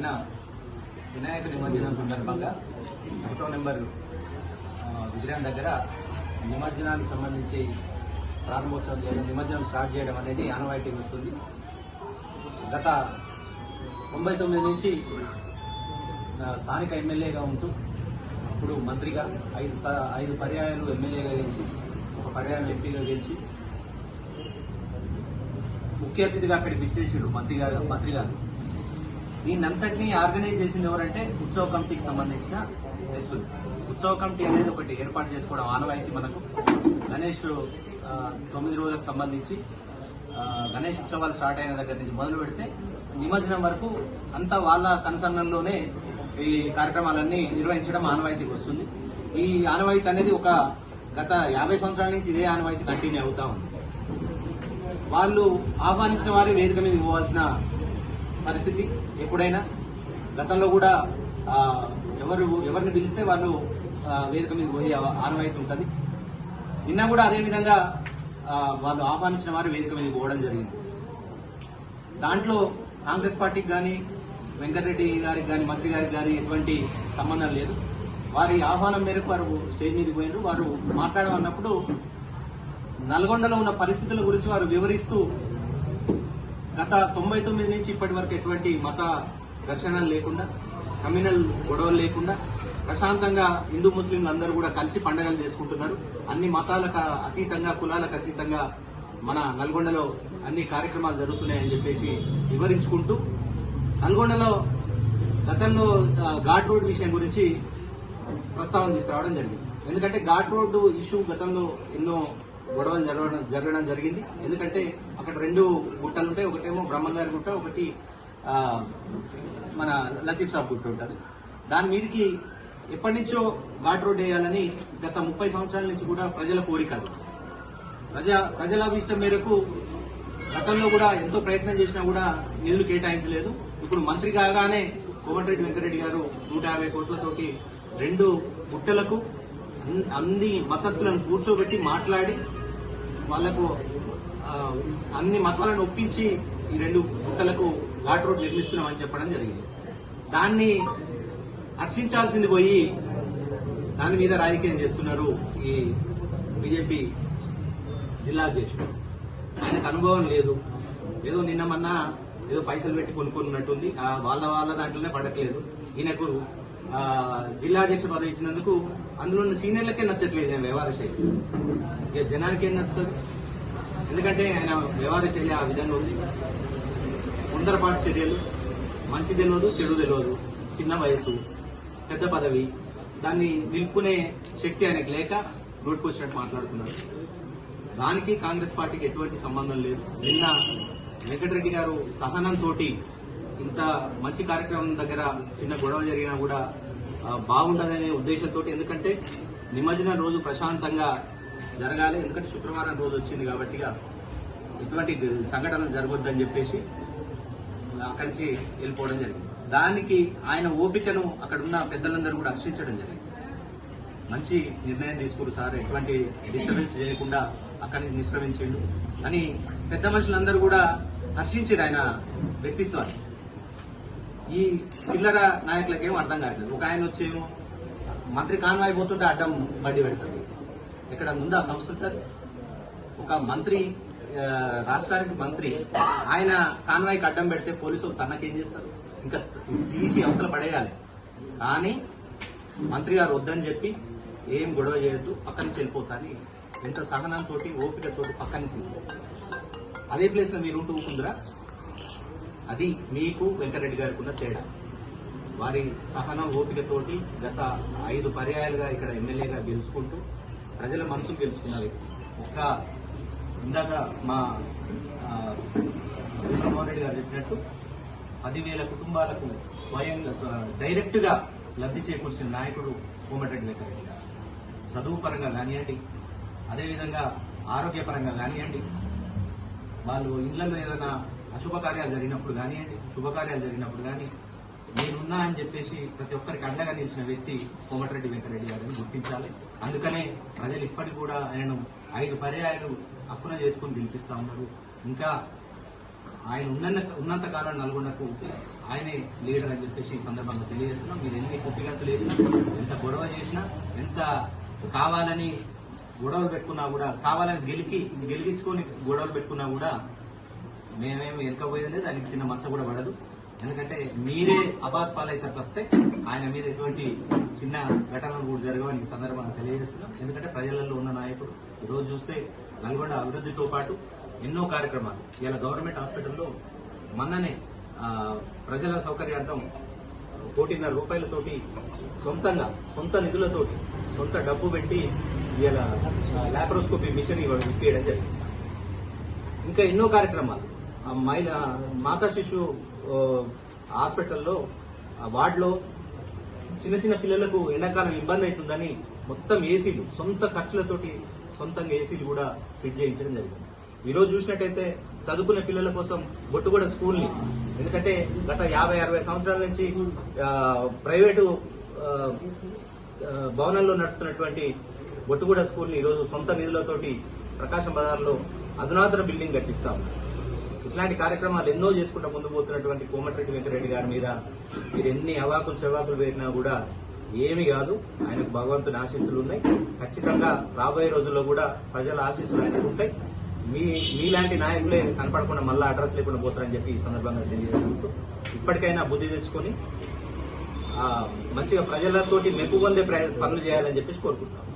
నిన్న వినాయక నిమజ్జనం సందర్భంగా ఒకటో నెంబర్ విగ్రహం దగ్గర నిమజ్జనానికి సంబంధించి ప్రారంభోత్సవం చేయడం నిమజ్జనం స్టార్ట్ చేయడం అనేది ఆనవాయితీ వస్తుంది. గత తొంభై తొమ్మిది నుంచి స్థానిక ఎమ్మెల్యేగా ఉంటూ ఇప్పుడు మంత్రిగా ఐదు స- ఐదు పర్యాయాలు ఎమ్మెల్యేగా గెలిచి ఒక పర్యాయం ఎంపీగా గెలిచి ముఖ్య అతిథిగా అక్కడికి ఇచ్చేసాడు మంత్రి గారు మంత్రి గారు. దీన్నంతటినీ ఆర్గనైజ్ చేసింది ఎవరంటే ఉత్సవ కమిటీకి సంబంధించిన వ్యక్తులు. ఉత్సవ కమిటీ అనేది ఒకటి ఏర్పాటు చేసుకోవడం ఆనవాయిసి మనకు. గణేష్ తొమ్మిది రోజులకు సంబంధించి గణేష్ ఉత్సవాలు స్టార్ట్ అయిన దగ్గర నుంచి మొదలు పెడితే నిమజ్జనం వరకు అంతా వాళ్ళ కన్సర్నంలోనే ఈ కార్యక్రమాలన్నీ నిర్వహించడం ఆనవాయితీకి వస్తుంది. ఈ ఆనవాయితీ అనేది ఒక గత యాభై సంవత్సరాల నుంచి ఇదే ఆనవాయితీ కంటిన్యూ అవుతా ఉంది. వాళ్ళు ఆహ్వానించిన వారి వేదిక మీద పోవాల్సిన పరిస్థితి ఎప్పుడైనా గతంలో కూడా ఎవరు ఎవరిని పిలిస్తే వాళ్ళు వేదిక మీద పోయి ఆనవాయితీ ఉంటుంది. నిన్న కూడా అదే విధంగా వాళ్ళు ఆహ్వానించిన వారు వేదిక మీద పోవడం జరిగింది. దాంట్లో కాంగ్రెస్ పార్టీకి కానీ వెంకటరెడ్డి గారికి కానీ మంత్రి గారికి కానీ ఎటువంటి సంబంధం లేదు. వారి ఆహ్వానం మేరకు వారు స్టేజ్ మీద పోయినారు. వారు మాట్లాడమన్నప్పుడు నల్గొండలో ఉన్న పరిస్థితుల గురించి వారు వివరిస్తూ గత తొంభై తొమ్మిది నుంచి ఇప్పటి వరకు ఎటువంటి మత ఘర్షణలు లేకుండా కమ్యూనల్ గొడవలు లేకుండా ప్రశాంతంగా హిందూ ముస్లింలు అందరూ కూడా కలిసి పండుగలు చేసుకుంటున్నారు. అన్ని మతాలకు అతీతంగా కులాలకు అతీతంగా మన నల్గొండలో అన్ని కార్యక్రమాలు జరుగుతున్నాయని చెప్పేసి వివరించుకుంటూ నల్గొండలో గతంలో ఘాట్ రోడ్ విషయం గురించి ప్రస్తావన తీసుకురావడం జరిగింది. ఎందుకంటే ఘాట్ రోడ్డు ఇష్యూ గతంలో ఎన్నో గొడవలు జరగడం జరగడం జరిగింది. ఎందుకంటే అక్కడ రెండు గుట్టలు ఉంటాయి. ఒకటేమో బ్రహ్మంగారి గుట్ట ఒకటి మన లతీఫ్ సాబ్ గుట్ట ఉంటుంది. దాని మీదకి ఎప్పటి నుంచో ఘాట్ రోడ్ వేయాలని గత ముప్పై సంవత్సరాల నుంచి కూడా ప్రజల కోరికలు ప్రజా ప్రజల అభిష్టం మేరకు గతంలో కూడా ఎంతో ప్రయత్నం చేసినా కూడా నిధులు కేటాయించలేదు. ఇప్పుడు మంత్రి కాగానే కోమటిరెడ్డి వెంకరెడ్డి గారు నూట యాభై కోట్లతోటి రెండు గుట్టలకు అన్ని మతస్థులను కూర్చోబెట్టి మాట్లాడి వాళ్ళకు అన్ని మతాలను ఒప్పించి ఈ రెండు గుట్టలకు ఘాట్ రోడ్ నిర్మిస్తున్నామని చెప్పడం జరిగింది. దాన్ని హర్షించాల్సింది పోయి దాని మీద రాజకీయం చేస్తున్నారు ఈ బీజేపీ జిల్లా అధ్యక్షుడు. ఆయనకు అనుభవం లేదు. ఏదో నిన్న మొన్న ఏదో పైసలు పెట్టి కొనుక్కున్నట్టుంది. ఆ వాళ్ళ వాళ్ళ దాంట్లోనే పడట్లేదు. ఈయనకు జిల్లా అధ్యక్ష పదవి ఇచ్చినందుకు అందులో ఉన్న సీనియర్లకే నచ్చట్లేదు ఆయన వ్యవహార శైలి. ఇక జనానికి ఏం నచ్చుతుంది? ఎందుకంటే ఆయన వ్యవహార శైలి ఆ విధంగా ఉంది. తొందరపాటు చర్యలు. మంచి తెలియదు చెడు తెలియదు. చిన్న వయసు పెద్ద పదవి. దాన్ని నిలుపుకునే శక్తి ఆయనకు లేక నోటుకొచ్చినట్టు మాట్లాడుతున్నారు. దానికి కాంగ్రెస్ పార్టీకి ఎటువంటి సంబంధం లేదు. నిన్న వెంకటరెడ్డి గారు సహనంతో ఇంత మంచి కార్యక్రమం దగ్గర చిన్న గొడవ జరిగినా కూడా బాగుండదనే ఉద్దేశంతో ఎందుకంటే నిమజ్జనం రోజు ప్రశాంతంగా జరగాలి. ఎందుకంటే శుక్రవారం రోజు వచ్చింది కాబట్టి ఎటువంటి సంఘటనలు జరగొద్దని చెప్పేసి అక్కడి నుంచి వెళ్ళిపోవడం జరిగింది. దానికి ఆయన ఓపికను అక్కడ ఉన్న పెద్దలందరూ కూడా హర్షించడం జరిగింది. మంచి నిర్ణయం తీసుకురు సార్. ఎటువంటి డిస్టర్బెన్స్ చేయకుండా అక్కడి నుంచి నిష్క్రమించిండు అని పెద్ద మనుషులందరూ కూడా హర్షించారు ఆయన వ్యక్తిత్వాన్ని. ఈ చిల్లర నాయకులకేం అర్థం కావట్లేదు. ఒక ఆయన వచ్చేమో మంత్రి కాన్వాయ్ పోతుంటే అడ్డం బండి పెడతారు. ఇక్కడ ముందా సంస్కృతి? ఒక మంత్రి రాష్ట్రానికి మంత్రి ఆయన కాన్వాయ్కి అడ్డం పెడితే పోలీసులు తనకేం చేస్తారు? ఇంకా తీసి అవతల పడేయాలి. కానీ మంత్రి గారు వద్దని చెప్పి ఏం గొడవ చేయొద్దు పక్క నుంచి ఎంత సహనంతో ఓపికతోటి పక్క నుంచి అదే ప్లేస్లో మీరు ఉంటూ ఊకుందిరా అది మీకు వెంకరెడ్డి గారికి ఉన్న తేడా. వారి సహనం ఓపికతోటి గత ఐదు పర్యాయాలుగా ఇక్కడ ఎమ్మెల్యేగా గెలుచుకుంటూ ప్రజల మనసులు గెలుచుకున్న వ్యక్తి. ఒక్క ఇందాక మా జగన్మోహన్ రెడ్డి గారు చెప్పినట్టు పదివేల కుటుంబాలకు స్వయంగా డైరెక్ట్గా లబ్ధి చేకూర్చిన నాయకుడు కోమటిరెడ్డి వెంకరెడ్డి గారు. చదువు పరంగా కానివ్వండి అదేవిధంగా ఆరోగ్యపరంగా కానివ్వండి వాళ్ళు ఇళ్ళలో ఏదైనా అశుభకార్యాలు జరిగినప్పుడు కానివ్వండి శుభకార్యాలు జరిగినప్పుడు కానీ నేనున్నా అని చెప్పేసి ప్రతి ఒక్కరికి అండగా నిలిచిన వ్యక్తి కోమటిరెడ్డి వెంకరెడ్డి గారిని గుర్తించాలి. అందుకనే ప్రజలు ఇప్పటికి కూడా ఆయనను ఐదు పర్యాయాలు అప్పున చేసుకుని పిలిపిస్తా ఉన్నారు. ఇంకా ఆయన ఉన్న ఉన్నంత కాలం నల్గొండకు ఆయనే లీడర్ అని చెప్పేసి ఈ సందర్భంగా తెలియజేస్తున్నాం. మీరు ఎన్ని కుప్పిగంతులు వేసినా ఎంత గొడవ చేసినా ఎంత కావాలని గొడవలు పెట్టుకున్నా కూడా కావాలని గెలికి గెలిగించుకొని గొడవలు పెట్టుకున్నా కూడా మేమేమి ఎరకపోయేది లేదు. దానికి చిన్న మచ్చ కూడా పడదు. ఎందుకంటే మీరే అబాస్ పాలైతారు తప్పితే ఆయన మీద ఎటువంటి చిన్న ఘటనలు కూడా జరగవని ఈ సందర్భంగా తెలియజేస్తున్నాం. ఎందుకంటే ప్రజలలో ఉన్న నాయకుడు ఈరోజు చూస్తే నల్గొండ అభివృద్ధితో పాటు ఎన్నో కార్యక్రమాలు. ఇలా గవర్నమెంట్ హాస్పిటల్లో మొన్ననే ప్రజల సౌకర్యార్థం కోటిన్నర రూపాయలతోటి సొంతంగా సొంత నిధులతోటి సొంత డబ్బు పెట్టి ఇలా లాప్రోస్కోపీ మిషన్ ఇవ్వడం ఇప్పించడం జరిగింది. ఇంకా ఎన్నో కార్యక్రమాలు. మహిళ మాతా శిశు హాస్పిటల్లో ఆ వార్డులో చిన్న చిన్న పిల్లలకు ఎండాకాలం ఇబ్బంది అవుతుందని మొత్తం ఏసీలు సొంత ఖర్చులతోటి సొంతంగా ఏసీలు కూడా ఫిట్ చేయించడం జరిగింది. ఈ రోజు చూసినట్టయితే చదువుకునే పిల్లల కోసం బొట్టుగూడ స్కూల్ని ఎందుకంటే గత యాభై అరవై సంవత్సరాల నుంచి ప్రైవేటు భవనంలో నడుస్తున్నటువంటి బొట్టుగూడ స్కూల్ని ఈరోజు సొంత నిధులతోటి ప్రకాశం బజార్లో అధునాతన బిల్డింగ్ కట్టిస్తా ఇట్లాంటి కార్యక్రమాలు ఎన్నో చేసుకుంటూ ముందు పోతున్నటువంటి కోమటిరెడ్డి వెంకరెడ్డి గారి మీద మీరు ఎన్ని అవాకులు చెవాకులు పెట్టినా కూడా ఏమి కాదు. ఆయనకు భగవంతుని ఆశీస్సులు ఉన్నాయి. ఖచ్చితంగా రాబోయే రోజుల్లో కూడా ప్రజల ఆశీస్సులు ఆయనకు ఉంటాయి. మీ మీలాంటి నాయకులే కనపడకుండా మళ్ళా అడ్రస్ లేకుండా పోతారని చెప్పి ఈ సందర్భంగా తెలియజేసుకుంటూ ఇప్పటికైనా బుద్ధి తెచ్చుకొని మంచిగా ప్రజలతోటి మెప్పు పొందే పనులు చేయాలని చెప్పేసి కోరుకుంటున్నాం.